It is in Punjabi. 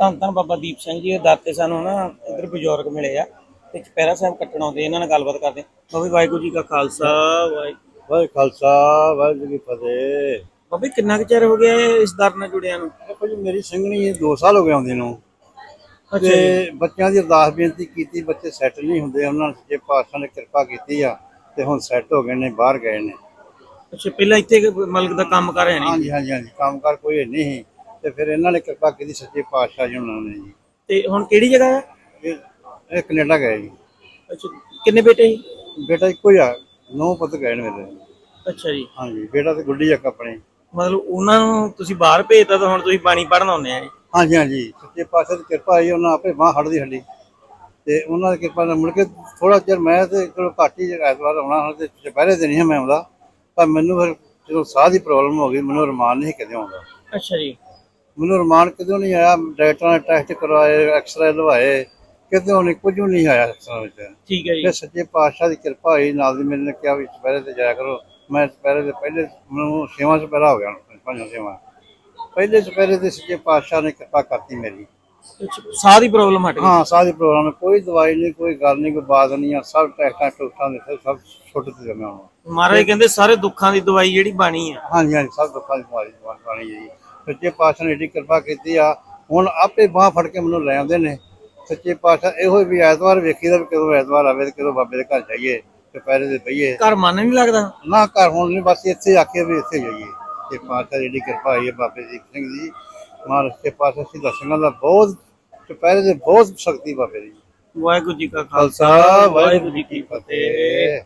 ਧੰਨ ਧੰਨ ਬਾਬਾ ਦੀਪ ਸਿੰਘ ਜੀ ਦੇ ਦਰ ਤੇ ਸਾਨੂੰ ਨਾ ਇੱਧਰ ਬਜ਼ੁਰਗ ਮਿਲੇ ਆ ਤੇ ਚਪੈਰਾ ਸਾਹਿਬ ਕੱਟਣ ਆਉਂਦੇ ਇਹਨਾਂ ਨਾਲ ਗੱਲਬਾਤ ਕਰਦੇ ਬਾਬੇ ਵਾਹਿਗੁਰੂ ਜੀ ਕਾ ਖਾਲਸਾ ਵਾਹਿਗੁਰੂ ਵਾਹਿ ਖਾਲਸਾ ਵਾਹਿਗੁਰੂ ਜੀ ਕੀ ਫਤਿਹ। ਬਾਬੇ ਕਿੰਨਾ ਕੁ ਚਿਰ ਹੋ ਗਿਆ ਇਹ ਇਸ ਦਰ ਨਾਲ ਜੁੜਿਆ ਨੂੰ? ਦੇਖੋ ਜੀ ਮੇਰੀ ਸੰਗਣੀ 2 ਸਾਲ ਹੋ ਗਏ ਆਉਂਦੇ ਨੂੰ। ਤੇ ਬੱਚਿਆਂ ਦੀ ਅਰਦਾਸ ਬੇਨਤੀ ਕੀਤੀ ਬੱਚੇ ਸੈੱਟ ਨਹੀਂ ਹੁੰਦੇ ਉਹਨਾਂ ਨੇ ਜੇ ਪਾਤਸ਼ਾਹ ਨੇ ਕਿਰਪਾ ਕੀਤੀ ਆ ਤੇ ਹੁਣ ਸੈੱਟ ਹੋ ਗਏ ਨੇ ਬਾਹਰ ਗਏ ਨੇ। ਅੱਛਾ ਪਹਿਲਾਂ ਇੱਥੇ ਮਲਕ ਦਾ ਕੰਮ ਕਰ ਰਹੇ ਨਹੀਂ? ਹਾਂਜੀ ਹਾਂਜੀ ਹਾਂਜੀ ਕੰਮਕਾਰ ਕੋਈ ਨਹੀਂ ਤੇ ਫਿਰ ਇਹਨਾਂ ਨੇ ਕਿਰਪਾ ਕੀਤੀ ਸੱਚੇ ਪਾਤਸ਼ਾਹ ਜੀ ਉਹਨਾਂ ਨੇ ਜੀ। ਤੇ ਹੁਣ ਕਿਹੜੀ ਜਗ੍ਹਾ ਹੈ? ਇਹ ਇਹ ਕੈਨੇਡਾ ਗਏ ਜੀ। ਅੱਛਾ ਕਿੰਨੇ ਬੇਟੇ ਸੀ? ਬੇਟਾ ਇੱਕੋ ਹੀ ਆ ਨੌ ਪੁੱਤ ਗਏ ਨੇ ਮੇਰੇ। ਅੱਛਾ ਜੀ। ਹਾਂਜੀ ਬੇਟਾ ਤੇ ਗੁੱਡੀ ਇੱਕ ਆਪਣੇ। ਮਤਲਬ ਉਹਨਾਂ ਨੂੰ ਤੁਸੀਂ ਬਾਹਰ ਭੇਜਤਾ ਤਾਂ ਹੁਣ ਤੁਸੀਂ ਬਾਣੀ ਪੜਨ ਆਉਂਦੇ ਆ ਜੀ। ਹਾਂਜੀ ਹਾਂਜੀ। ਸੱਚੇ ਪਾਤਸ਼ਾਹ ਦੀ ਕਿਰਪਾ ਹੋਈ ਉਹਨਾਂ ਆਪੇ ਬਾਹ ਹੜਦੀ ਹੱਡੀ ਤੇ ਉਹਨਾਂ ਦੀ ਕਿਰਪਾ ਨਾਲ ਮੁੜ ਕੇ ਥੋੜਾ ਚਿਰ ਮੈਂ ਤੇ ਚਲੋ ਘੱਟ ਹੀ ਐਤਵਾਰ ਆਉਣਾ ਹੁਣ ਤੇ ਦੁਪਹਿਰੇ ਤੇ ਨਹੀਂ ਸੀ ਮੈਂ ਆਉਂਦਾ। ਪਰ ਮੈਨੂੰ ਫਿਰ ਜਦੋਂ ਸਾਹ ਦੀ ਪ੍ਰੋਬਲਮ ਹੋ ਗਈ ਮੈਨੂੰ ਰਮਾਨ ਨਹੀਂ ਕਦੇ ਆਉਂਦਾ। ਅੱਛਾ ਜੀ। ਮੈਨੂੰ ਰਮਾਨ ਕਦੋਂ ਨਹੀਂ ਆਇਆ ਡਾਕਟਰਾਂ ਨੇ ਟੈਸਟ ਕਰਵਾਏ ਐਕਸਰੇ ਲਵਾਏ ਕਿਤੇ ਨਹੀਂ ਕੁਝ ਨਹੀਂ ਆਇਆ ਅਕਸਰਾਂ ਵਿੱਚ। ਠੀਕ ਹੈ ਜੀ। ਤੇ ਸੱਚੇ ਪਾਤਸ਼ਾਹ ਦੀ ਕਿਰਪਾ ਹੋਈ ਨਾਲ ਦੀ ਮੇਰੇ ਨੇ ਕਿਹਾ ਵੀ ਦੁਪਹਿਰੇ ਤੇ ਜਾਇਆ ਕਰੋ। ਮੈਂ ਦੁਪਹਿਰੇ ਦੇ ਪਹਿਲੇ ਮੈਨੂੰ ਛੇਵਾਂ ਦੁਪਹਿਰਾ ਹੋ ਗਿਆ ਪੰਜਵਾਂ ਛੇਵਾਂ ਪਹਿਲੇ ਦੁਪਹਿਰੇ ਤੇ ਸੱਚੇ ਪਾਤਸ਼ਾਹ ਨੇ ਕਿਰਪਾ ਕਰਤੀ ਮੇਰੀ। ਸਾਹ ਦੀ ਪ੍ਰੋਬਲਮ ਹਟ ਗਈ? ਹਾਂ ਸਾਰੀ ਪ੍ਰੋਗਰਾਮ ਕੋਈ ਦਵਾਈ ਨਹੀਂ ਕੋਈ ਗੱਲ ਨਹੀਂ ਕੋਈ ਬਾਤ ਨਹੀਂ ਆ ਸਭ ਟੈਸਟਾਂ ਟੁਸਟਾਂ ਦੇ ਸਭ- ਛੁੱਟ ਤੇ ਜਮਿਆ ਹੁਣ। ਮਹਾਰਾਜ ਕਹਿੰਦੇ ਸਾਰੇ ਦੁੱਖਾਂ ਦੀ ਦਵਾਈ ਜਿਹੜੀ ਬਾਣੀ ਆ। ਹਾਂਜੀ ਹਾਂਜੀ ਸਭ ਦੁੱਖਾਂ ਦੀ ਦਵਾਈ ਦਵਾਈ ਜੀ। ਸੱਚੇ ਪਾਤਸ਼ਾਹ ਨੇ ਏਡੀ ਕਿਰਪਾ ਕੀਤੀ ਆ। ਹੁਣ ਆਪੇ ਬਾਹ ਫੜ ਕੇ ਮੈਨੂੰ ਲੈ ਆਉਂਦੇ ਨੇ। ਸੱਚੇ ਪਾਤਸ਼ਾਹ ਇਹੋ ਵੀ ਐਤਵਾਰ ਵੇਖੀਦਾ ਵੀ ਕਦੋਂ ਐਤਵਾਰ ਆਵੇ ਤੇ ਕਦੋਂ ਬਾਬੇ ਦੇ ਘਰ ਜਾਈਏ ਤੇ ਪੈਰੇ ਦੇ ਪਈਏ ਘਰ ਮਨ ਨਹੀਂ ਲੱਗਦਾ? ਨਾ ਘਰ ਹੁਣ ਨਹੀਂ ਬਸ ਇੱਥੇ ਆਖੇ ਵੀ ਇੱਥੇ ਜਾਈਏ। ਤੇ ਪਾਤਸ਼ਾਹ ਦੀ ਏਡੀ ਕਿਰਪਾ ਹੋਈ ਹੈ ਬਾਬੇ ਦੀਪ ਸਿੰਘ ਜੀ ਮਹਾਰਾਜ ਦੇ ਪਾਤਸ਼ਾਹ ਸੀ ਦਰਸ਼ਨਾਂ ਦਾ ਬਹੁਤ ਦੁਪਹਿਰੇ ਦੇ ਬਹੁਤ ਸ਼ਕਤੀ ਬਾਬੇ ਦੀ। ਵਾਹਿਗੁਰੂ ਜੀ ਕਾ ਖਾਲਸਾ ਵਾਹਿਗੁਰੂ ਜੀ ਕੀ ਫਤਿਹ।